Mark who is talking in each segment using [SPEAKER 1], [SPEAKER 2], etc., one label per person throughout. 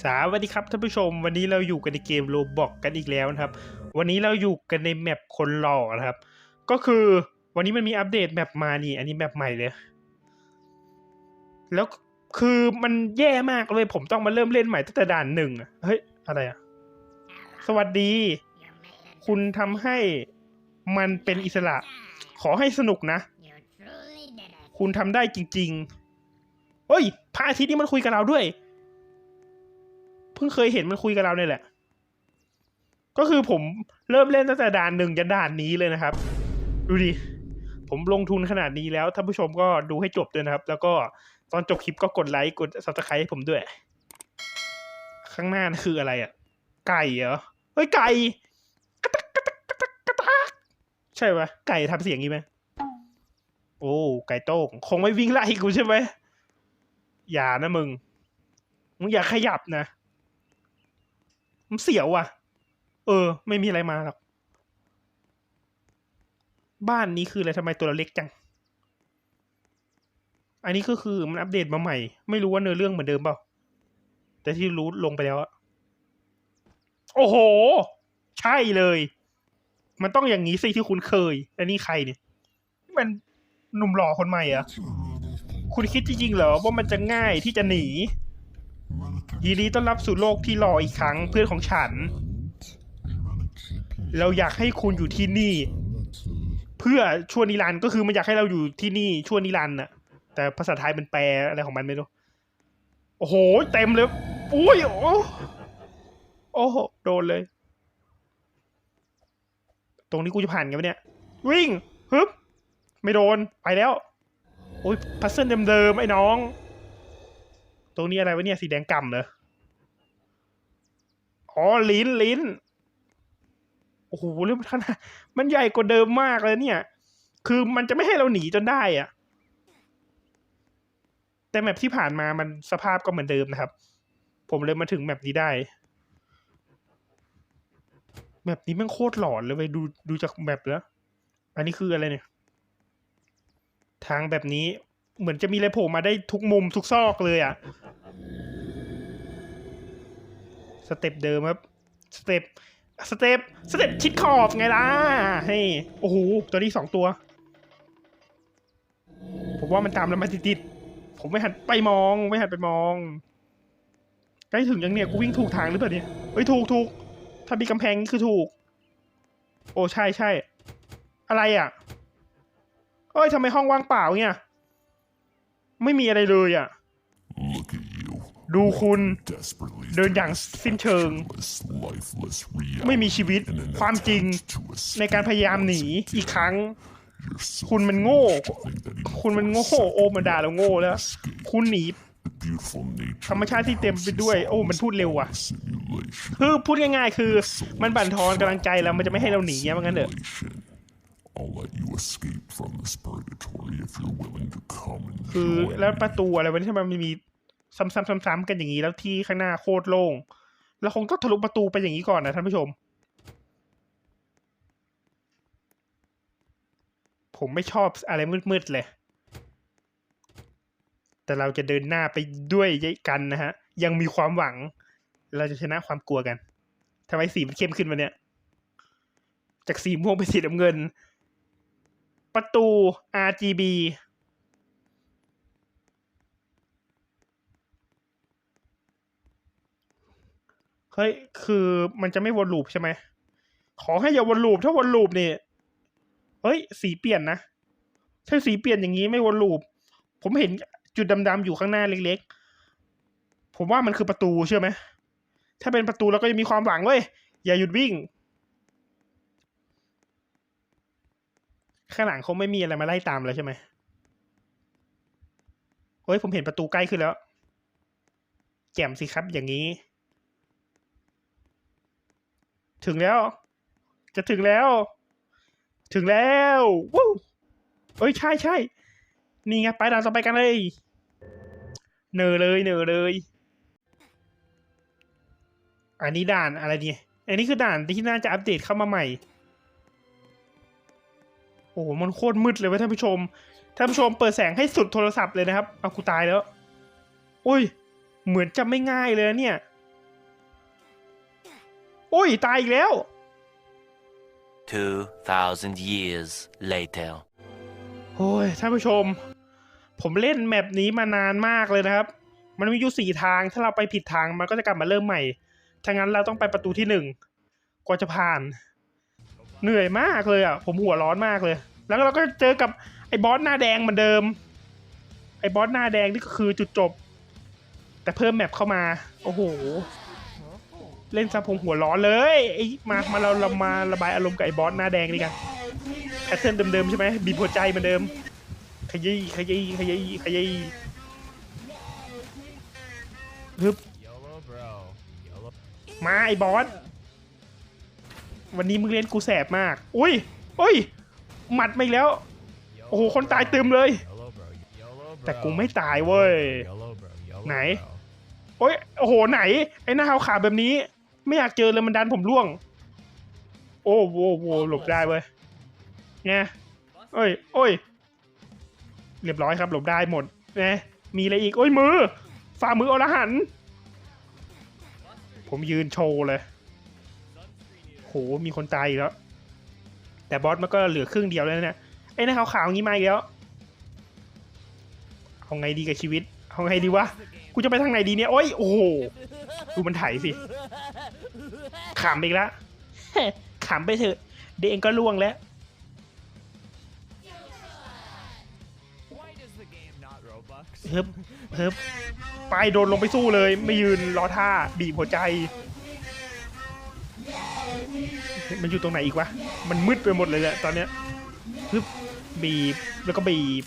[SPEAKER 1] สวัสดีครับท่านผู้ชม วันนี้เราอยู่กันในเกมโรบอกกันอีกแล้วนะครับ วันนี้เราอยู่กันในแมปคนหล่อนะครับ ก็คือวันนี้มันมีอัปเดตแมปมานี่ อันนี้แมปใหม่เลย แล้วคือมันแย่มากเลยผมต้องมาเริ่มเล่นใหม่ตั้งแต่ด่านหนึ่งเฮ้ย อะไรอะสวัสดี คุณทำให้มันเป็นอิสระ ขอให้สนุกนะ คุณทำได้จริง ๆ เฮ้ยพระอาทิตย์นี่มันคุยกับเราด้วย เพิ่งเคยเห็นมันคุยกับเราเนี่ยแหละ ก็คือผมเริ่มเล่นตั้งแต่ด่านหนึ่งยันด่านนี้เลยนะครับ ดูดิ ผมลงทุนขนาดนี้แล้วท่านผู้ชมก็ดูให้จบด้วยนะครับ แล้วก็ตอนจบคลิปก็กดไลค์กด subscribe ให้ผมด้วย ข้างหน้านั่คืออะไรอะ ไก่เหรอ เฮ้ยไก่กระตักกระตักกระตักกระตักใช่ปะไก่ทำเสียงงี้ไหมโอ้ไก่โต้งคงไม่วิ่งไล่กูใช่ไหมอย่านะมึง มึงอย่าขยับนะ มันเสียวอะ เออ ไม่มีอะไรมาหรอก บ้านนี้คืออะไรทำไมตัวเราเล็กจัง อันนี้ก็คือมันอัปเดตมาใหม่ ไม่รู้ว่าเนื้อเรื่องเหมือนเดิมเปล่า แต่ที่รู้ลงไปแล้วอะโอ้โห ใช่เลย มันต้องอย่างนี้สิที่คุณเคย อันนี้ใครเนี่ย มันหนุ่มหล่อคนใหม่เหรอะคุณคิดจริงๆเหรอว่ามันจะง่ายที่จะหนี ยินดีต้อนรับสู่โลกที่รออีกครั้งเพื่อนของฉัน เราอยากให้คุณอยู่ที่นี่ เพื่อชั่วนิรันดร์ก็คือมันอยากให้เราอยู่ที่นี่ชั่วนิรันดร์น่ะ แต่ภาษาไทยมันแปลอะไรของมันไม่รู้ โอ้โห เต็มเลยอุ้ยโอ้โอ้โหโดนเลย ตรงนี้กูจะผ่านกันไหมเนี่ย วิ่งฮึบไม่โดนไปแล้ว โอ้ยพัซเซิลเดิมๆไอ้น้อง ตรงนี้อะไรวะเนี่ยสีแดงกำเหรออ๋อลิ้นลิ้นโอ้โหเรื่องขนาดมันใหญ่กว่าเดิมมากเลยเนี่ย คือมันจะไม่ให้เราหนีจนได้อะแต่แมปที่ผ่านมามันสภาพก็เหมือนเดิมนะครับ ผมเลยมาถึงแมปนี้ได้ แมปนี้มันโคตรหลอนเลยไปดูดูจากแมปแล้ว อันนี้คืออะไรเนี่ย ทางแบบนี้ เหมือนจะมีอะไรโผล่มาได้ทุกมุมทุกซอกเลยอะ่ะ สเต็ปเดิมครับ สเต็ป สเต็ป สเต็ปชิดขอบไงล่ะเฮ้โอ้โห ตัวนี้สองตัว ผมว่ามันตามแล้วมาติดๆผมไม่หันไปมอง ไม่หันไปมอง ใกล้ถึงยังเนี่ย กูวิ่งถูกทางหรือเปล่าเนี่ย เฮ้ย ถูกถูก ถ้ามีกำแพงนี่คือถูก โอ้ ใช่ใช่ อะไรอะเอ้ยทำไมห้องว่างเปล่าเนี่ย ไม่มีอะไรเลยอะ ดูคุณ เดินอย่างสิ้นเชิง ไม่มีชีวิตความจริงในการพยายามหนีอีกครั้ง คุณมันโง่ คุณมันโง่โอมันด่าเราโง่แล้ว คุณหนีธรรมชาติที่เต็มไปด้วย โอ้ มันพูดเร็วอะคือพูดง่ายๆ คือ มันบั่นทอนกำลังใจแล้วมันจะไม่ให้เราหนีอะว่างั้นเถอะ
[SPEAKER 2] I'll let you escape from this purgatory if you're willing to come and
[SPEAKER 1] คือ
[SPEAKER 2] join
[SPEAKER 1] แล้วประตูอะไรวะที่ทำไมมันมีซ้ำๆๆๆกันอย่างนี้แล้วที่ข้างหน้าโคตรโล่งแล้วคงต้องทะลุประตูไปอย่างนี้ก่อนนะท่านผู้ชม ผมไม่ชอบอะไรมืดๆเลย แต่เราจะเดินหน้าไปด้วยกันนะฮะ ยังมีความหวัง เราจะชนะความกลัวกันทำไมสีมันเข้มขึ้นมาเนี่ย จากสีม่วงเป็นสีน้ำเงิน ประตู RGB เฮ้ย คือมันจะไม่วนลูปใช่ไหม ขอให้อย่าวนลูป ถ้าวนลูปเนี่ยเฮ้ย สีเปลี่ยนนะ ถ้าสีเปลี่ยนอย่างนี้ไม่วนลูป ผมเห็นจุดดำๆอยู่ข้างหน้าเล็กๆ ผมว่ามันคือประตูเชื่อไหม ถ้าเป็นประตูเราก็จะมีความหวังเว้ย อย่าหยุดวิ่ง ข้างหลังคงไม่มีอะไรมาไล่ตามแล้วใช่ไหมเฮ้ยผมเห็นประตูใกล้ขึ้นแล้ว แจ่มสิครับอย่างนี้ ถึงแล้ว จะถึงแล้ว ถึงแล้ววู้เอ้ยใช่ใช่นี่ไงไปด่านต่อไปกันเลยเนอเลยเนอเลย อันนี้ด่านอะไรเนี่ยอันนี้คือด่านที่น่าจะอัปเดตเข้ามาใหม่ โอ้โห มันโคตรมืดเลยเว้ยท่านผู้ชม ท่านผู้ชมเปิดแสงให้สุดโทรศัพท์เลยนะครับ เอากูตายแล้ว โอ้ย เหมือนจะไม่ง่ายเลยนะเนี่ย โอ้ย ตายอีกแล้ว
[SPEAKER 3] 2,000 years later.
[SPEAKER 1] โอ้ย ท่านผู้ชม ผมเล่นแมปนี้มานานมากเลยนะครับ มันมีอยู่สี่ทาง ถ้าเราไปผิดทางมันก็จะกลับมาเริ่มใหม่ถ้างั้นเราต้องไปประตูที่หนึ่งกว่าจะผ่าน เหนื่อยมากเลยอะ ผมหัวร้อนมากเลย แล้วเราก็เจอกับไอ้บอสหน้าแดงเหมือนเดิม ไอ้บอสหน้าแดงนี่ก็คือจุดจบ แต่เพิ่มแมปเข้ามา โอ้โห เล่นซะผมหัวร้อนเลยไอ้มา มาเราเรามาระบายอารมณ์กับไอ้บอสหน้าแดงดีกันแพทเทิร์นเดิมๆใช่ไหมบีบหัวใจเหมือนเดิม ขยี้ขยี้ขยี้ขยี้ฮึบมาไอ้บอส วันนี้มึงเล่นกูแสบมาก อุ้ยอุ้ย หมัดมาอีกแล้ว โอ้โห คนตายเตึมเลย แต่กูไม่ตายเว้ย ไหน โอ้ย โอ้โห ไหน ไอ้หน้าขาวๆแบบนี้ ไม่อยากเจอเลยมันดันผมร่วง โอ้โหโหหลบได้เว้ยไงเอ้ยโอ้ย เรียบร้อยครับ หลบได้หมดไงมีอะไรอีก โอ้ยมือ ฝ่ามืออรหัน ผมยืนโชว์เลย โหมีคนตายอีกแล้ว แต่บอสมันก็เหลือครึ่งเดียวแล้วเนี่ยไอ้หน้าขาวๆงี้มาอีกแล้วเอาไงดีกับชีวิตเอาไงดีวะกูจะไปทางไหนดีเนี่ยโอ้ยโอ้โหดูมันไถสิขำอีกแล้วขำไปเถอะเดี๋ยวเองก็ล่วงแล้ว
[SPEAKER 4] Why does the game not Robux?
[SPEAKER 1] เฮิบเฮิบไปโดนลงไปสู้เลย ไม่ยืนรอท่าบีบหัวใจ มันอยู่ตรงไหนอีกวะ มันมืดไปหมดเลยแหละตอนเนี้ยฮึบบีบแล้วก็บีบ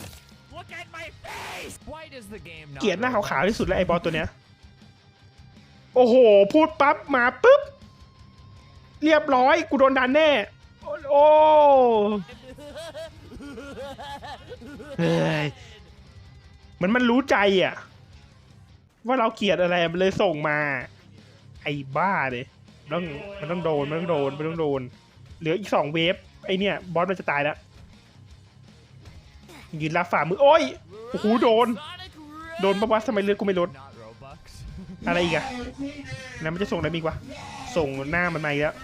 [SPEAKER 4] Look at my face! Why does the game not
[SPEAKER 1] เกลียดหน้าขาว
[SPEAKER 4] Robux?
[SPEAKER 1] ๆที่สุดแล้วไอ้บอสตัวเนี้ย โอ้โห พูดปั๊บมาปุ๊บ เรียบร้อยกูโดนดันแน่ โอ้โอ้เฮ้ยเหมันมันรู้ใจอะ ว่าเราเกลียดอะไรมันเลยส่งมา ไอ้บ้าเลยมัน ต้องมันต้องโดนมันต้องโดนมันต้องโดน เหลืออีกสองเวฟไอเนี่ยบอสมันจะตายแล้วยืนรับฝ่ามือโอ้ยโอ้โหโดน โดนปะวทำไมเลือดกูไม่ลดอะไรอีกอะนั้นมันจะส่งอะไรมีกว่าส่งหน้ามันมาอีกแล้ว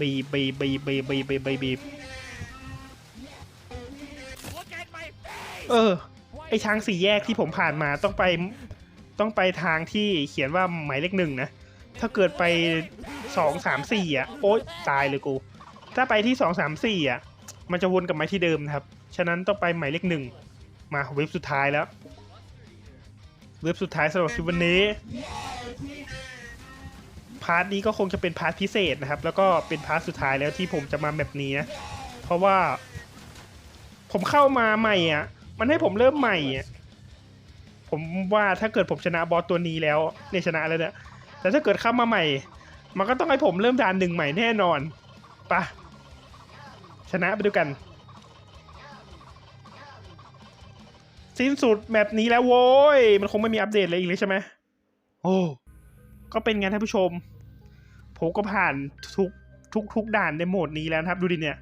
[SPEAKER 1] บีบบีบีบีบีบีบีบเออ ไอทางสี่แยกที่ผมผ่านมาต้องไปต้องไปทางที่เขียนว่าหมายเลขหนึ่งนะ ถ้าเกิดไปสองสามสี่อะโอ๊ยตายเลยกู ถ้าไปที่สองสามสี่อะ มันจะวนกลับมาที่เดิมนะครับ ฉะนั้นต้องไปหมายเลขหนึ่งมาเว็บสุดท้ายแล้ว เว็บสุดท้ายสำหรับคลิปวันนี้พาร์ทนี้ก็คงจะเป็นพาร์ทพิเศษนะครับ แล้วก็เป็นพาร์ทสุดท้ายแล้วที่ผมจะมาแบบนี้นะเพราะว่า ผมเข้ามาใหม่อะ มันให้ผมเริ่มใหม่อะผมว่าถ้าเกิดผมชนะบอสตัวนี้แล้วเนี่ยชนะแล้วเนี่ย แต่ถ้าเกิดเข้ามาใหม่ มันก็ต้องให้ผมเริ่มด่านหนึ่งใหม่แน่นอนปะชนะไปด้วยกัน สิ้นสุดแมปนี้แล้วโว้ย มันคงไม่มีอัปเดตอะไรอีกเลยใช่ไหมโอ้ก็เป็นไงท่านผู้ชม ผมก็ผ่านทุกทุกทุกด่านในโหมดนี้แล้วครับ ดูดิเนี่ย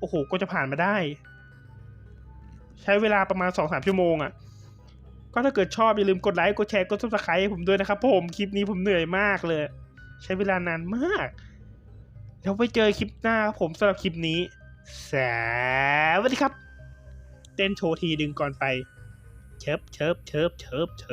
[SPEAKER 1] โอ้โห ก็จะผ่านมาได้ ใช้เวลาประมาณสองสามชั่วโมงอะ่ะ ก็ถ้าเกิดชอบอย่าลืมกดไลค์ กดแชร์ กดซับสไครต์ให้ผมด้วยนะครับผมคลิปนี้ผมเหนื่อยมากเลย ใช้เวลานานมาก แล้วไปเจอคลิปหน้าครับผมสำหรับคลิปนี้สวัสดีครับ เต้นโชว์ทีดึงก่อนไป เชิบเชิบเชิบเชิบเชิบ